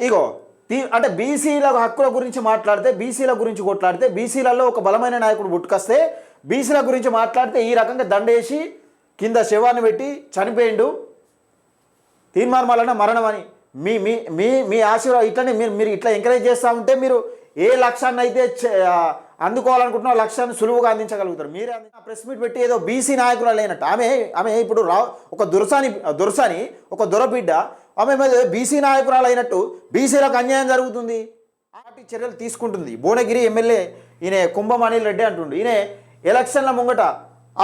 ఇగో తీ అంటే బీసీల హక్కుల గురించి మాట్లాడితే బీసీల గురించి కొట్లాడితే బీసీలలో ఒక బలమైన నాయకుడు పుట్టుకొస్తే బీసీల గురించి మాట్లాడితే ఈ రకంగా దండేసి కింద శవాన్ని పెట్టి చనిపోయిండు. తీర్మానం మరణం అని మీ మీ మీ మీ ఆశీర్వాదం ఇట్లనే మీరు మీరు ఇట్లా ఎంకరేజ్ చేస్తూ ఉంటే మీరు ఏ లక్ష్యాన్ని అయితే చే- అందుకోవాలనుకుంటున్న లక్ష్యాన్ని సులువుగా అందించగలుగుతారు. మీరే అంది- ప్రెస్ మీట్ పెట్టి ఏదో బీసీ నాయకులు లేనట్టు ఆమె ఆమె ఇప్పుడు రా ఒక దొరసాని దొరసాని ఒక దొరబిడ్డ ఆమె మీద బీసీ నాయకురాలు అయినట్టు బీసీలకు అన్యాయం జరుగుతుంది. పార్టీ చర్యలు తీసుకుంటుంది. భువనగిరి ఎమ్మెల్యే ఈయన కుంభం అనిల్ రెడ్డి అంటుండు. ఈయన ఎలక్షన్ల ముంగట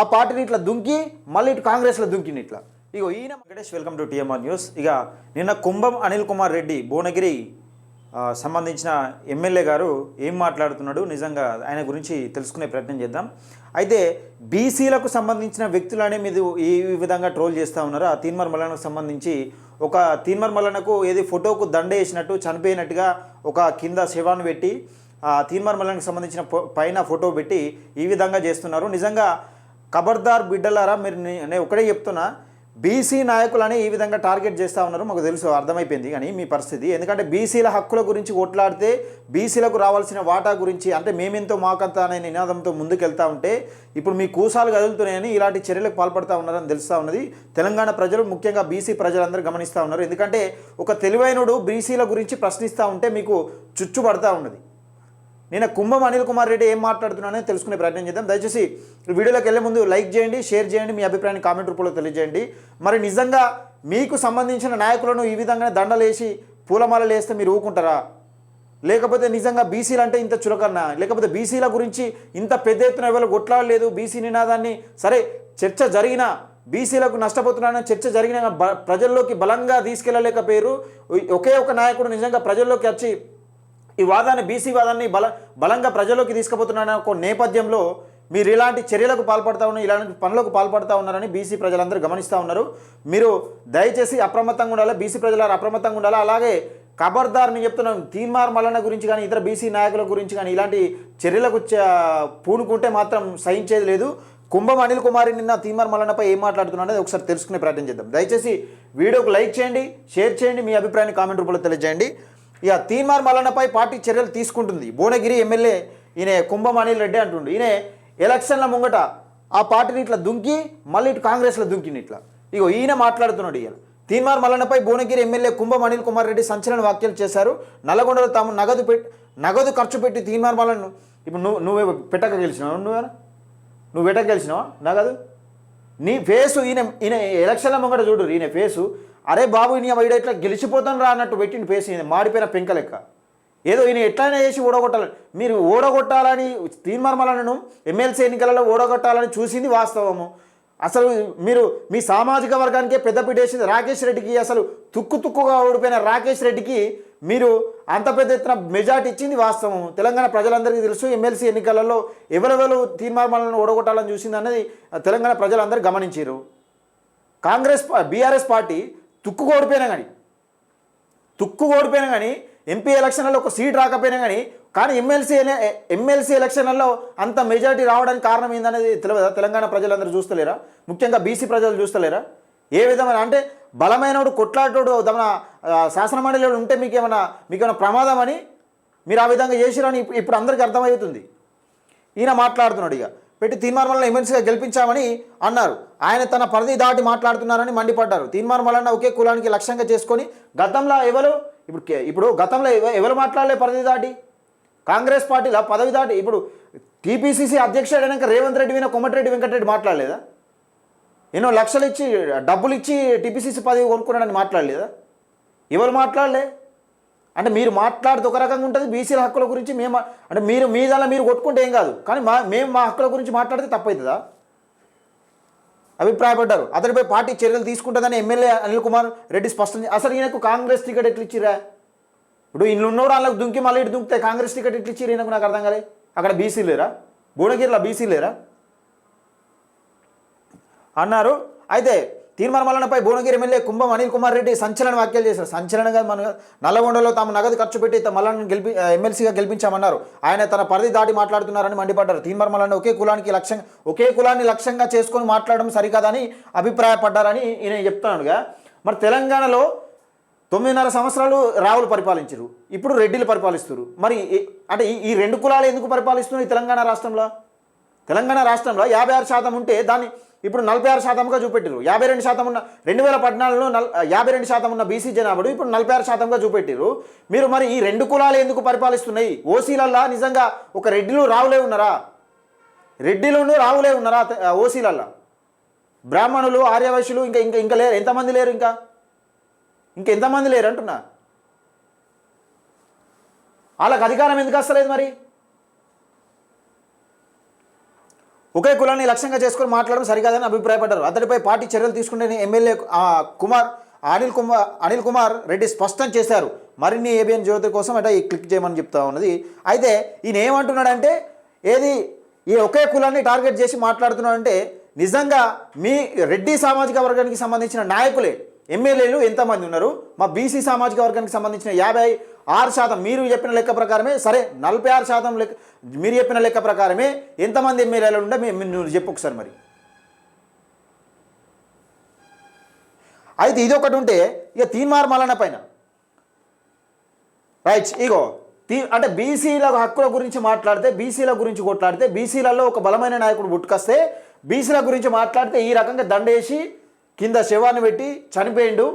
ఆ పార్టీని ఇట్లా దుంకి మళ్ళీ ఇటు కాంగ్రెస్లో దుంకింది ఇట్లా. ఇక ఈయన Venkatesh welcome to TMR news. ఇక నిన్న కుంభం అనిల్ కుమార్ రెడ్డి భువనగిరి సంబంధించిన ఎమ్మెల్యే గారు ఏం మాట్లాడుతున్నాడు నిజంగా ఆయన గురించి తెలుసుకునే ప్రయత్నం చేద్దాం. అయితే బీసీలకు సంబంధించిన వ్యక్తులనే మీద ఈ విధంగా ట్రోల్ చేస్తూ ఉన్నారు? ఆ తీన్మర్ మలానికి సంబంధించి ఒక తీన్మర్ మల్లనకు ఏది ఫోటోకు దండ వేసినట్టు చనిపోయినట్టుగా ఒక కింద శవాన్ని పెట్టి ఆ తీన్మర్ మల్లనకు సంబంధించిన పైన ఫోటో పెట్టి ఈ విధంగా చేస్తున్నారు. నిజంగా ఖబర్దార్ బిడ్డలారా మీరు నేను ఒకటే చెప్తున్నా బీసీ నాయకులని ఈ విధంగా టార్గెట్ చేస్తూ ఉన్నారు. మాకు తెలుసు అర్థమైపోయింది కానీ మీ పరిస్థితి. ఎందుకంటే బీసీల హక్కుల గురించి కొట్లాడితే బీసీలకు రావాల్సిన వాటా గురించి అంటే మేమెంతో మాకంత అనే నినాదంతో ముందుకెళ్తా ఉంటే ఇప్పుడు మీ కూసాలు కదులుతున్నాయని ఇలాంటి చర్యలకు పాల్పడుతూ ఉన్నారని తెలుస్తూ ఉన్నది. తెలంగాణ ప్రజలు ముఖ్యంగా బీసీ ప్రజలందరూ గమనిస్తూ ఉన్నారు. ఎందుకంటే ఒక తెలివైనడు బీసీల గురించి ప్రశ్నిస్తూ ఉంటే మీకు చుచ్చుపడతా ఉన్నది. నేను కుంభం అనిల్ కుమార్ రెడ్డి ఏం మాట్లాడుతున్నానో తెలుసుకునే ప్రయత్నం చేద్దాం. దయచేసి వీడియోలోకి వెళ్ళే ముందు లైక్ చేయండి షేర్ చేయండి మీ అభిప్రాయాన్ని కామెంట్ రూపంలో తెలియజేయండి. మరి నిజంగా మీకు సంబంధించిన నాయకులను ఈ విధంగా దండలేసి పూలమాలలు వేస్తే మీరు ఊరుకుంటారా? లేకపోతే నిజంగా బీసీలు అంటే ఇంత చులకన్నా లేకపోతే బీసీల గురించి ఇంత పెద్ద ఎత్తున ఎవరు కొట్లాడలేదు? బీసీ నినాదాన్ని సరే చర్చ జరిగినా బీసీలకు నష్టపోతున్నారని చర్చ జరిగిన ప్రజల్లోకి బలంగా తీసుకెళ్ళలేకపోయారు ఒకే ఒక నాయకుడు నిజంగా ప్రజల్లోకి వచ్చి ఈ వాదాన్ని బీసీ వాదాన్ని బల బలంగా ప్రజల్లోకి తీసుకుపోతున్న ఒక నేపథ్యంలో మీరు ఇలాంటి చర్యలకు పాల్పడతా ఉన్నారు ఇలాంటి పనులకు పాల్పడతా ఉన్నారని బీసీ ప్రజలందరూ గమనిస్తూ ఉన్నారు. మీరు దయచేసి అప్రమత్తంగా ఉండాలి? బీసీ ప్రజలు అప్రమత్తంగా ఉండాలి? అలాగే ఖబర్దార్ని చెప్తున్నాం. తీన్మార్ మల్లన్న గురించి కానీ ఇతర బీసీ నాయకుల గురించి కానీ ఇలాంటి చర్యలకు పూనుకుంటే మాత్రం సహించేది లేదు. కుంభం అనిల్ కుమారి నిన్న తీన్మార్ మల్లన్నపై ఏం మాట్లాడుతున్నా అనేది ఒకసారి తెలుసుకునే ప్రయత్నం చేద్దాం. దయచేసి వీడియోకు లైక్ చేయండి షేర్ చేయండి మీ అభిప్రాయాన్ని కామెంట్ రూపంలో తెలియజేయండి. ఇక తీన్మార్ మల్లన్నపై పార్టీ చర్యలు తీసుకుంటుంది. భువనగిరి ఎమ్మెల్యే ఈయన కుంభం అనిల్ రెడ్డి అంటుండు. ఈయన ఎలక్షన్ల ముంగట ఆ పార్టీని ఇట్లా దుంకి మళ్ళీ ఇటు కాంగ్రెస్లో దుంకింది ఇట్లా. ఇగో ఈయన మాట్లాడుతున్నాడు ఇవాళ తీన్మార్ మల్లన్నపై భువనగిరి ఎమ్మెల్యే కుంభం అనిల్ కుమార్ రెడ్డి సంచలన వ్యాఖ్యలు చేశారు. నల్లగొండలో తాము నగదు పెట్టి నగదు ఖర్చు పెట్టి తీన్మార్ మల్లన్ను ఇప్పుడు నువ్వు నువ్వే పెట్టక గెలిచినావు నువ్వు నువ్వు పెట్టక గెలిచినావా నగదు? నీ ఫేసు ఈయన ఈయన ఎలక్షన్ల ముంగట చూడు ఈయన ఫేసు అరే బాబు ఈయన వీడు ఇట్లా గెలిచిపోతాను రా అన్నట్టు పెట్టిన పేసింది మాడిపోయిన పెంక లెక్క. ఏదో ఈయన ఎట్లయినా చేసి ఓడగొట్టాలని మీరు ఓడగొట్టాలని తీర్మార్మలను ఎమ్మెల్సీ ఎన్నికలలో ఓడగొట్టాలని చూసింది వాస్తవము. అసలు మీరు మీ సామాజిక వర్గానికే పెద్దపీట వేసింది రాకేష్ రెడ్డికి అసలు తుక్కు తుక్కుగా ఓడిపోయిన రాకేష్ రెడ్డికి మీరు అంత పెద్ద ఎత్తున మెజార్టీ ఇచ్చింది వాస్తవం తెలంగాణ ప్రజలందరికీ తెలుసు ఎమ్మెల్సీ ఎన్నికలలో ఎవరెవరు తీర్మానాలను ఓడగొట్టాలని చూసింది అన్నది తెలంగాణ ప్రజలందరూ గమనించారు. కాంగ్రెస్ బీఆర్ఎస్ పార్టీ తుక్కు ఓడిపోయినా కానీ తుక్కు ఓడిపోయినా కానీ ఎంపీ ఎలక్షన్లలో ఒక సీట్ రాకపోయినా కానీ కానీ ఎమ్మెల్సీ ఎమ్మెల్సీ ఎలక్షన్లలో అంత మెజారిటీ రావడానికి కారణం ఏందనేది తెలియదా తెలంగాణ ప్రజలందరూ చూస్తలేరా? ముఖ్యంగా బీసీ ప్రజలు చూస్తలేరా? ఏ విధమైన అంటే బలమైనడు కొట్లాటోడు తమ శాసనమండలిలో ఉంటే మీకు ఏమైనా మీకు ఏమైనా ప్రమాదం అని మీరు ఆ విధంగా చేసిరని ఇప్పుడు ఇప్పుడు అందరికీ అర్థమవుతుంది. ఈయన మాట్లాడుతున్నాడు ఇక. పెట్టి తీర్మార్మలను ఎమ్మెల్సీగా గెలిపించామని అన్నారు. ఆయన తన పరిధి దాటి మాట్లాడుతున్నారని మండిపడ్డారు. తీర్మార్మలన్న ఒకే కులానికి లక్ష్యంగా చేసుకొని గతంలో ఎవరు? ఇప్పుడు ఇప్పుడు గతంలో ఎవరు మాట్లాడలే పరిధి దాటి? కాంగ్రెస్ పార్టీలో పదవి దాటి? ఇప్పుడు టీపీసీసీ అధ్యక్షుడు అయినాక రేవంత్ రెడ్డి విన కొమ్మటిరెడ్డి వెంకటరెడ్డి మాట్లాడలేదా? ఎన్నో లక్షలు ఇచ్చి డబ్బులు ఇచ్చి టీపీసీసీ పదవి కొనుక్కున్నాడని మాట్లాడలేదా? ఎవరు మాట్లాడలే? అంటే మీరు మాట్లాడితే ఒక రకంగా ఉంటుంది బీసీల హక్కుల గురించి మేము అంటే మీరు మీ దానిలో మీరు కొట్టుకుంటే ఏం కాదు. కానీ మా మేము మా హక్కుల గురించి మాట్లాడితే తప్పవుతుందా అభిప్రాయపడ్డారు. అతడిపై పార్టీ చర్యలు తీసుకుంటుందని ఎమ్మెల్యే అనిల్ కుమార్ రెడ్డి స్పష్టం అసలు ఈయనకు కాంగ్రెస్ టికెట్ ఎట్లు ఇచ్చిరా ఇప్పుడు ఇల్లు ఉన్నోడు వాళ్ళకి దుంకి మళ్ళీ ఇటు దుంకితే కాంగ్రెస్ టికెట్ ఎట్లు ఇచ్చిరు ఈయనకు నాకు అర్థం కాలే అక్కడ బీసీ లేరా? భువనగిరిలో బీసీ లేరా? అన్నారు. అయితే తీర్మానమలనపై భువనగిరి ఎమ్మెల్యే కుంభం అనిల్ కుమార్ రెడ్డి సంచలన వ్యాఖ్యలు చేశారు. సంచలనంగా మన నల్లగొండలో తాము నగదు ఖర్చు పెట్టి మల్లన్న గెలిపి ఎమ్మెల్సీగా గెలిపించామన్నారు. ఆయన తన పరిధి దాటి మాట్లాడుతున్నారని మండిపడ్డారు. తీర్మానమలన్న ఒకే కులానికి లక్ష్యం ఒకే కులాన్ని లక్ష్యంగా చేసుకొని మాట్లాడడం సరికాదని అభిప్రాయపడ్డారని ఈయన చెప్తున్నాడుగా. మరి తెలంగాణలో తొమ్మిదిన్నర సంవత్సరాలు రావులు పరిపాలించరు. ఇప్పుడు రెడ్డిలు పరిపాలిస్తారు మరి అంటే ఈ- ఈ రెండు కులాలు ఎందుకు పరిపాలిస్తున్నాయి తెలంగాణ రాష్ట్రంలో? తెలంగాణ రాష్ట్రంలో యాభై ఆరు శాతం ఉంటే దాన్ని ఇప్పుడు నలభై ఆరు శాతంగా చూపెట్టారు యాభై రెండు శాతం ఉన్న రెండు వేల పద్నాలుగులో నల్ యాభై రెండు శాతం ఉన్న బీసీ జనాభాడు ఇప్పుడు నలభై ఆరు శాతంగా చూపెట్టారు మీరు మరి ఈ రెండు కులాలు ఎందుకు పరిపాలిస్తున్నాయి? ఓసీలల్లా నిజంగా ఒక రెడ్డిలు రావులే ఉన్నారా? రెడ్డిలోనూ రావులే ఉన్నారా? ఓసీలల్లా? బ్రాహ్మణులు ఆర్యవైశ్యులు ఇంకా ఇంకా ఇంకా లేరు. ఎంతమంది లేరు ఇంకా? ఇంకెంతమంది లేరు అంటున్నా వాళ్ళకి అధికారం ఎందుకు వస్తలేదు మరి? ఒకే కులాన్ని లక్ష్యంగా చేసుకొని మాట్లాడడం సరికాదని అభిప్రాయపడ్డారు. అతడిపై పార్టీ చర్యలు తీసుకుంటే ఎమ్మెల్యే కుమార్ అనిల్ కుమార్ అనిల్ కుమార్ రెడ్డి స్పష్టం చేశారు. మరిన్ని ఏబిఎన్ జ్యోతి కోసం అట ఈ క్లిక్ చేయమని చెప్తా ఉన్నది. అయితే ఈయన ఏమంటున్నాడంటే ఏది ఈ ఒకే కులాన్ని టార్గెట్ చేసి మాట్లాడుతున్నాడంటే నిజంగా మీ రెడ్డి సామాజిక వర్గానికి సంబంధించిన నాయకులే ఎమ్మెల్యేలు ఎంతమంది ఉన్నారు? మా బీసీ సామాజిక వర్గానికి సంబంధించిన యాభై ఆరు శాతం మీరు చెప్పిన లెక్క ప్రకారమే సరే నలభై ఆరు శాతం లెక్క మీరు చెప్పిన లెక్క ప్రకారమే ఎంతమంది ఎమ్మెల్యేలు ఉండే మేము నువ్వు చెప్పు ఒకసారి మరి. అయితే ఇది ఒకటి ఉంటే ఇక తీన్మార్ మలన పైన. రైట్ ఇగో తీ అంటే బీసీల హక్కుల గురించి మాట్లాడితే బీసీల గురించి కొట్లాడితే బీసీలలో ఒక బలమైన నాయకుడు పుట్టుకొస్తే బీసీల గురించి మాట్లాడితే ఈ రకంగా దండేసి కింద శవాన్ని పెట్టి చనిపోయిండు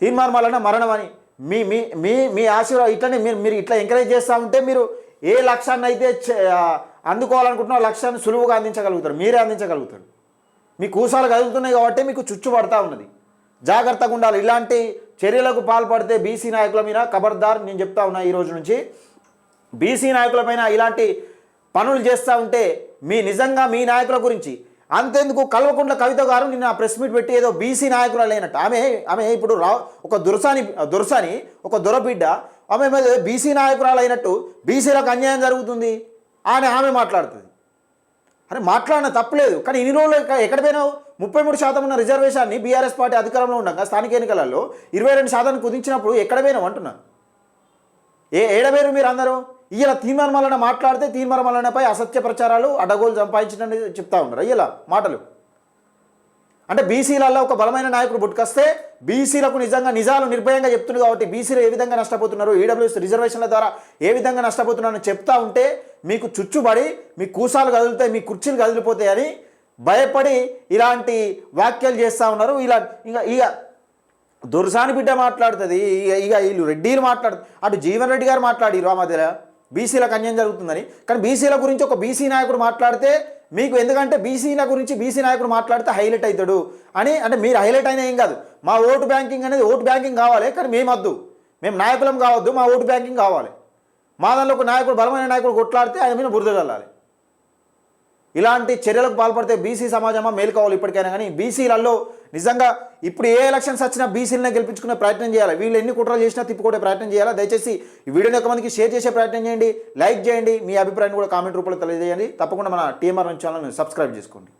తీర్మానం మలన మరణం అని మీ మీ మీ మీ ఆశీర్వాదం ఇట్లనే మీరు మీరు ఇట్లా ఎంకరేజ్ చేస్తూ ఉంటే మీరు ఏ లక్ష్యాన్ని అయితే చే- అందుకోవాలనుకుంటున్న లక్ష్యాన్ని సులువుగా అందించగలుగుతారు. మీరే అందించగలుగుతారు. మీ కూసాలు కదులుతున్నాయి కాబట్టి మీకు చుచ్చు పడతా ఉన్నది. జాగ్రత్తగా ఉండాలి. ఇలాంటి చర్యలకు పాల్పడితే బీసీ నాయకుల మీద ఖబర్దార్ నేను చెప్తా ఉన్నా ఈరోజు నుంచి. బీసీ నాయకులపైన ఇలాంటి పనులు చేస్తూ ఉంటే మీ నిజంగా మీ నాయకుల గురించి అంతెందుకు కల్వకుంట్ల కవిత గారు నిన్న ప్రెస్ మీట్ పెట్టి ఏదో బీసీ నాయకులు లేనట్టు. ఆమె ఆమె ఇప్పుడు రా ఒక దురసాని దురసాని ఒక దొరబిడ్డ ఆమె మీద బీసీ నాయకురాలు అయినట్టు బీసీలకు అన్యాయం జరుగుతుంది. అని ఆమె మాట్లాడుతుంది. అరే మాట్లాడిన తప్పలేదు కానీ ఇన్ని రోజులు ఎక్కడ పోయినావు? ముప్పై మూడు శాతం ఉన్న రిజర్వేషన్ని బీఆర్ఎస్ పార్టీ అధికారంలో ఉండగా స్థానిక ఎన్నికలలో ఇరవై రెండు శాతాన్ని కుదించినప్పుడు ఎక్కడ పోయినావు అంటున్నా? ఏ ఏడబేరు మీరు అందరూ? ఇలా తీర్మానం వలన మాట్లాడితే తీర్మానం వలనపై అసత్య ప్రచారాలు అడగోలు సంపాదించినని చెప్తా ఉన్నారు. ఇలా మాటలు. అంటే బీసీలలో ఒక బలమైన నాయకుడు పుట్టుకొస్తే బీసీలకు నిజంగా నిజాలు నిర్భయంగా చెప్తున్నారు కాబట్టి బీసీలు ఏ విధంగా నష్టపోతున్నారు? ఈడబ్ల్యూఎస్ రిజర్వేషన్ల ద్వారా ఏ విధంగా నష్టపోతున్నారని చెప్తా ఉంటే మీకు చుచ్చుబడి మీ కూసాలు కదులుతాయి మీ కుర్చీలు కదిలిపోతాయని భయపడి ఇలాంటి వ్యాఖ్యలు చేస్తూ ఉన్నారు. ఇలా ఇక ఇక దుర్సాని బిడ్డ మాట్లాడుతుంది. ఇక ఇక వీళ్ళు రెడ్డిలు మాట్లాడు అటు జీవన్ రెడ్డి గారు మాట్లాడిరు ఆ మధ్యలో. బీసీలకు అన్యాయం జరుగుతుందని. కానీ బీసీల గురించి ఒక బీసీ నాయకుడు మాట్లాడితే మీకు ఎందుకంటే బీసీల గురించి బీసీ నాయకుడు మాట్లాడితే హైలైట్ అవుతాడు అని అంటే మీరు హైలైట్ అయినా ఏం కాదు. మా ఓటు బ్యాంకింగ్ అనేది ఓటు బ్యాంకింగ్ కావాలి కానీ మేము వద్దు. మేము నాయకులం కావద్దు మా ఓటు బ్యాంకింగ్ కావాలి. మా దానిలో ఒక నాయకుడు బలమైన నాయకుడు కొట్లాడితే ఆయన మీద బురద చల్లాలి ఇలాంటి చర్యలకు పాల్పడితే బీసీ సమాజమా? మేలుకోవాలి ఇప్పటికైనా కానీ బీసీలలో నిజంగా ఇప్పుడు ఏ ఎలక్షన్స్ వచ్చినా బీసీలనే గెలిపించుకునే ప్రయత్నం చేయాలి. వీళ్ళు ఎన్ని కుట్రలు చేసినా తిప్పుకునే ప్రయత్నం చేయాలి? దయచేసి ఈ వీడియోని ఒక మందికి షేర్ చేసే ప్రయత్నం చేయండి లైక్ చేయండి. మీ అభిప్రాయాన్ని కూడా కామెంట్ రూపంలో తెలియజేయండి. తప్పకుండా మన టీఎంఆర్ ఛానల్ని సబ్స్క్రైబ్ చేసుకోండి.